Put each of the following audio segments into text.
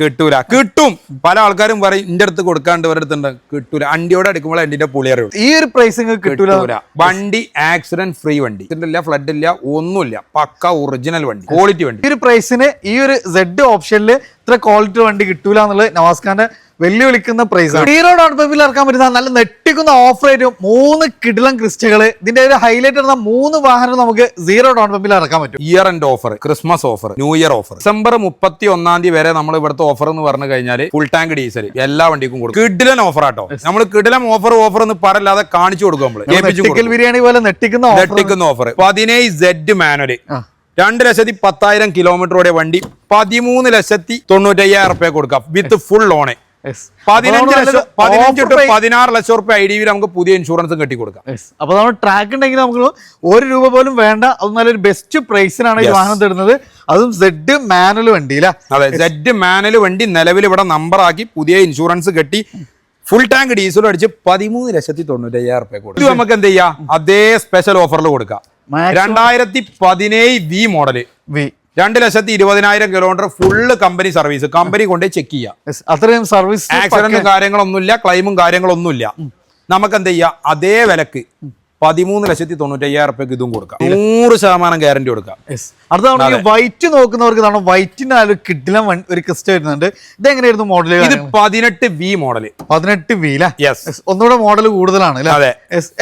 കിട്ടൂല. കിട്ടും. പല ആൾക്കാരും പറയും ഇന്റെ അടുത്ത് കൊടുക്കാണ്ട് ഇവരുടെ അടുത്തുണ്ട്. കിട്ടൂല. അണ്ടിയോടെ അടിക്കുമ്പോൾ അണ്ടിന്റെ പുളി അറിയും ഈ ഒരു പ്രൈസിങ് കിട്ടൂല? വണ്ടി ആക്സിഡന്റ് ഫ്രീ വണ്ടി. ഇല്ല ഫ്ലഡ് ഇല്ല ഒന്നുമില്ല. പക്ക ഒറിജിനൽ വണ്ടി. ക്വാളിറ്റി വണ്ടി. ഈ ഒരു പ്രൈസിന് ഈ ഒരു സെഡ് ഓപ്ഷനിൽ ഇത്ര ക്വാളിറ്റി വണ്ടി കിട്ടൂല എന്നുള്ളത് നവാസ് ഖാന്റെ വെല്ലുവിളിക്കുന്ന പ്രൈസ് ഹീറോ ഡോട്ട് പേപ്പിൽ ഇറക്കാൻ പറ്റുന്ന നല്ല നെട്ടിക്കുന്ന ഓഫർ ആയിട്ട് മൂന്ന് കിടിലം ക്രിസ്റ്റകൾ ഇതിന്റെ ഒരു ഹൈലൈറ്റ് എന്ന മൂന്ന് വാഹനം നമുക്ക് സീറോ ഡോട്ട് പേപ്പിൽ ഇറക്കാൻ പറ്റും. Year end offer Christmas offer new year offer December മുപ്പത്തി ഒന്നാം തീയതി വരെ നമ്മൾ ഇവിടുത്തെ ഓഫർ എന്ന് പറഞ്ഞു കഴിഞ്ഞാൽ ഫുൾ ടാങ്ക് ഡീസൽ എല്ലാ വണ്ടിക്കും കൊടുക്കും. കിഡിലൻ ഓഫർ ആട്ടോ. നമ്മൾ കിടിലം ഓഫർ ഓഫർ എന്ന് പറയല്ലാതെ കാണിച്ചു കൊടുക്കും നമ്മൾ ബിരിയാണി പോലെ നെട്ടിക്കുന്ന നെട്ടിക്കുന്ന ഓഫർ പതിനേഴ് സെഡ് മാനുവൽ. രണ്ട് ലക്ഷത്തി പത്തായിരം കിലോമീറ്ററോടെ വണ്ടി പതിമൂന്ന് ലക്ഷത്തി തൊണ്ണൂറ്റയ്യായിരം റുപ്യ കൊടുക്കാം. വിത്ത് ഫുൾ ലോണ് പതിനാറ് ലക്ഷം റുപ്യ ഐ ഡി നമുക്ക് പുതിയ ഇൻഷുറൻസും കെട്ടി കൊടുക്കാം അപ്പൊ നമ്മൾ ട്രാക്ക് ഉണ്ടെങ്കിൽ നമുക്ക് ഒരു രൂപ പോലും വേണ്ട. അത് നല്ലൊരു ബെസ്റ്റ് പ്രൈസിനാണ് ഈ. വാഹനം തരുന്നത്. അതും സെഡ് മാനൽ വണ്ടി അതെ സെഡ് മാനൽ വണ്ടി നിലവിൽ ഇവിടെ നമ്പർ ആക്കി പുതിയ ഇൻഷുറൻസ് കെട്ടി ഫുൾ ടാങ്ക് ഡീസൽ അടിച്ച് പതിമൂന്ന് ലക്ഷത്തി തൊണ്ണൂറ്റയ്യായിരം റുപ്യ കൊടുക്കും ഇത് നമുക്ക് എന്ത് ചെയ്യാം? അതേ സ്പെഷ്യൽ ഓഫറിൽ കൊടുക്കാം. രണ്ടായിരത്തി പതിനേഴ് വി മോഡൽ വി രണ്ട് ലക്ഷത്തി ഇരുപതിനായിരം kilometre full company service company കൊണ്ട് ചെക്ക് ചെയ്യാം. അത്രയും സർവീസ് ആക്സിഡന്റും കാര്യങ്ങളൊന്നുമില്ല ക്ലെയിമും കാര്യങ്ങളൊന്നുമില്ല. നമുക്ക് എന്ത് ചെയ്യാം അതേ വിലക്ക്. പതിമൂന്ന് ലക്ഷത്തി തൊണ്ണൂറ്റയ്യായിരം റുപ്യക്ക് ഇതും കൊടുക്കാം. നൂറ് ശതമാനം ഗ്യാരണ്ടി കൊടുക്കാം. അടുത്താണ് വൈറ്റ് നോക്കുന്നവർക്ക് ഇതാണ് വൈറ്റിന്റെ ആ ഒരു കിഡിലം ഒരു ക്രിസ്റ്റ വരുന്നുണ്ട്. ഇതെങ്ങനെയായിരുന്നു മോഡൽ ഇത് പതിനെട്ട് വി മോഡൽ പതിനെട്ട് വി യെസ് ഒന്നുകൂടെ മോഡൽ കൂടുതലാണ് അല്ലേ അതെ.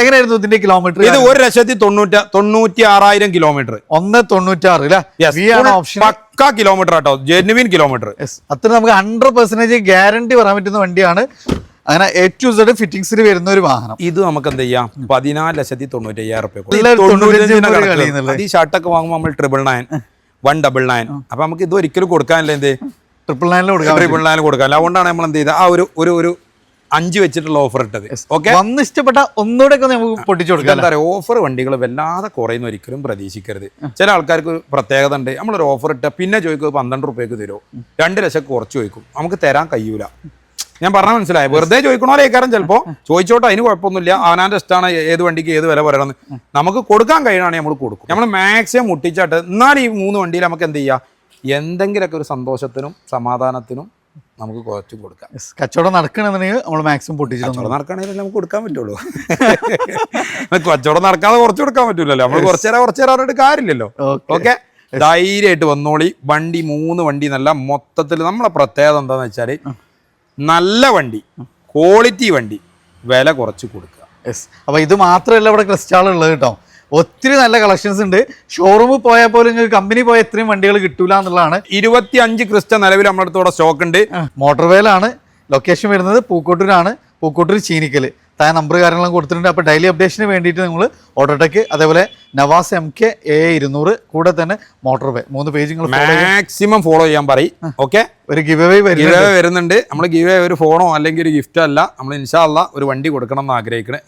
എങ്ങനെയായിരുന്നു ഇതിന്റെ കിലോമീറ്റർ ഇത് ഒരു ലക്ഷത്തി തൊണ്ണൂറ്റ തൊണ്ണൂറ്റി ആറായിരം കിലോമീറ്റർ ഒന്ന് തൊണ്ണൂറ്റാറ് option pucca kilometre auto. Genuine kilometre അത്ര നമുക്ക് ഹൺഡ്രഡ് പെർസെന്റേജ് ഗ്യാരണ്ടി പറയാൻ പറ്റുന്ന വണ്ടിയാണ് അങ്ങനെ എ ടു സെഡ് ഫിറ്റിംഗ്സിൽ വരുന്ന ഒരു വാഹനം. ഇത് നമുക്ക് എന്ത് ചെയ്യാം പതിനാല് ലക്ഷത്തി തൊണ്ണൂറ്റി അയ്യായിരം. ഈ ഷർട്ടൊക്കെ വാങ്ങുമ്പോൾ നമ്മൾ triple nine one double nine അപ്പൊ നമുക്ക് ഇത് ഒരിക്കലും കൊടുക്കാനല്ലേ എന്ത്? ട്രിപ്പിൾ നയനിൽ കൊടുക്കാം ട്രിപ്പിൾ നയനിൽ കൊടുക്കാനില്ല. അതുകൊണ്ടാണ് നമ്മൾ എന്ത് ചെയ്തത്? ആ ഒരു ഒരു ഒരു അഞ്ച് വെച്ചിട്ടുള്ള ഓഫർ ഇട്ടത്. ഓക്കെ വന്ന് ഇഷ്ടപ്പെട്ട ഒന്നുകൂടെ നമുക്ക് പൊട്ടിച്ചു കൊടുക്കാം എന്താ പറയുക? ഓഫർ വണ്ടികൾ വല്ലാതെ കുറയുന്ന ഒരിക്കലും പ്രതീക്ഷിക്കരുത്. ചില ആൾക്കാർക്ക് ഒരു പ്രത്യേകത ഉണ്ട്. നമ്മളൊരു ഓഫർ ഇട്ട പിന്നെ ചോദിക്കും പന്ത്രണ്ട് റുപ്യക്ക് തരുമോ രണ്ട് ലക്ഷം കുറച്ച് ചോദിക്കും. നമുക്ക് തരാൻ കഴിയൂല. ഞാൻ പറഞ്ഞ മനസ്സിലായി? വെറുതെ ചോദിക്കണോലേക്കാരം ചിലപ്പോൾ ചോദിച്ചോട്ടെ അതിന് കുഴപ്പമൊന്നുമില്ല. അവനാന്റെ ഇഷ്ടമാണ് ഏത് വണ്ടിക്ക് ഏത് വില പറയണമെന്ന് നമുക്ക് കൊടുക്കാൻ കഴിയണമെങ്കിൽ നമ്മൾ കൊടുക്കും. നമ്മൾ മാക്സിമം മുട്ടിച്ചാട്ട് എന്നാൽ ഈ മൂന്ന് വണ്ടിയിൽ നമുക്ക് എന്ത് ചെയ്യാം? എന്തെങ്കിലുമൊക്കെ ഒരു സന്തോഷത്തിനും സമാധാനത്തിനും നമുക്ക് കുറച്ച് കൊടുക്കാം. കച്ചവടം നടക്കണമെന്നുണ്ടെങ്കിൽ നമ്മൾ മാക്സിമം പൊട്ടിച്ചു കച്ചവടം നടക്കണമെങ്കിൽ നമുക്ക് കൊടുക്കാൻ പറ്റുള്ളൂ. കച്ചവടം നടക്കാതെ കുറച്ച് കൊടുക്കാൻ പറ്റൂലല്ലോ. നമ്മൾ കുറച്ച് നേരം കുറച്ച് നേരം കാര്യമില്ലല്ലോ. ഓക്കെ ധൈര്യമായിട്ട് വന്നോളി. വണ്ടി മൂന്ന് വണ്ടി എന്നല്ല മൊത്തത്തിൽ നമ്മളെ പ്രത്യേകത എന്താണെന്ന് വെച്ചാൽ നല്ല വണ്ടി ക്വാളിറ്റി വണ്ടി വില കുറച്ച് കൊടുക്കുക. യെസ് അപ്പോൾ ഇത് മാത്രമല്ല ഇവിടെ ക്രിസ്റ്റാൾ ഉള്ളത് കേട്ടോ. ഒത്തിരി നല്ല കളക്ഷൻസ് ഉണ്ട്. ഷോറൂമിൽ പോയാൽ പോലും നിങ്ങൾക്ക് കമ്പനി പോയ ഇത്രയും വണ്ടികൾ കിട്ടൂല എന്നുള്ളതാണ്. ഇരുപത്തി അഞ്ച് ക്രിസ്റ്റ നിലവിൽ നമ്മുടെ അടുത്ത് ഇവിടെ സ്റ്റോക്ക് ഉണ്ട്. മോട്ടോർവേലാണ് ലൊക്കേഷൻ വരുന്നത് പൂക്കോട്ടൂരാണ്. പൂക്കോട്ടൂർ ചീനിക്കൽ താഴെ നമ്പർ കാര്യങ്ങളും കൊടുത്തിട്ടുണ്ട്. അപ്പോൾ ഡെയിലി അപ്ഡേഷന് വേണ്ടിയിട്ട് നിങ്ങൾ ഓട്ടോടെക്ക് അതേപോലെ നവാസ് എം കെ എ ഇരുന്നൂറ് കൂടെ തന്നെ മോട്ടോർ വേ മൂന്ന് പേജ് നിങ്ങൾ മാക്സിമം ഫോളോ ചെയ്യാൻ പറയും. ഓക്കെ ഒരു ഗിവ് അവേ ഗിവ് വരുന്നുണ്ട്. നമ്മൾ ഗിവ് ഒരു ഫോണോ അല്ലെങ്കിൽ ഒരു ഗിഫ്റ്റോ അല്ല നമ്മൾ ഇൻഷാല്ല ഒരു വണ്ടി കൊടുക്കണം എന്ന് ആഗ്രഹിക്കണേ.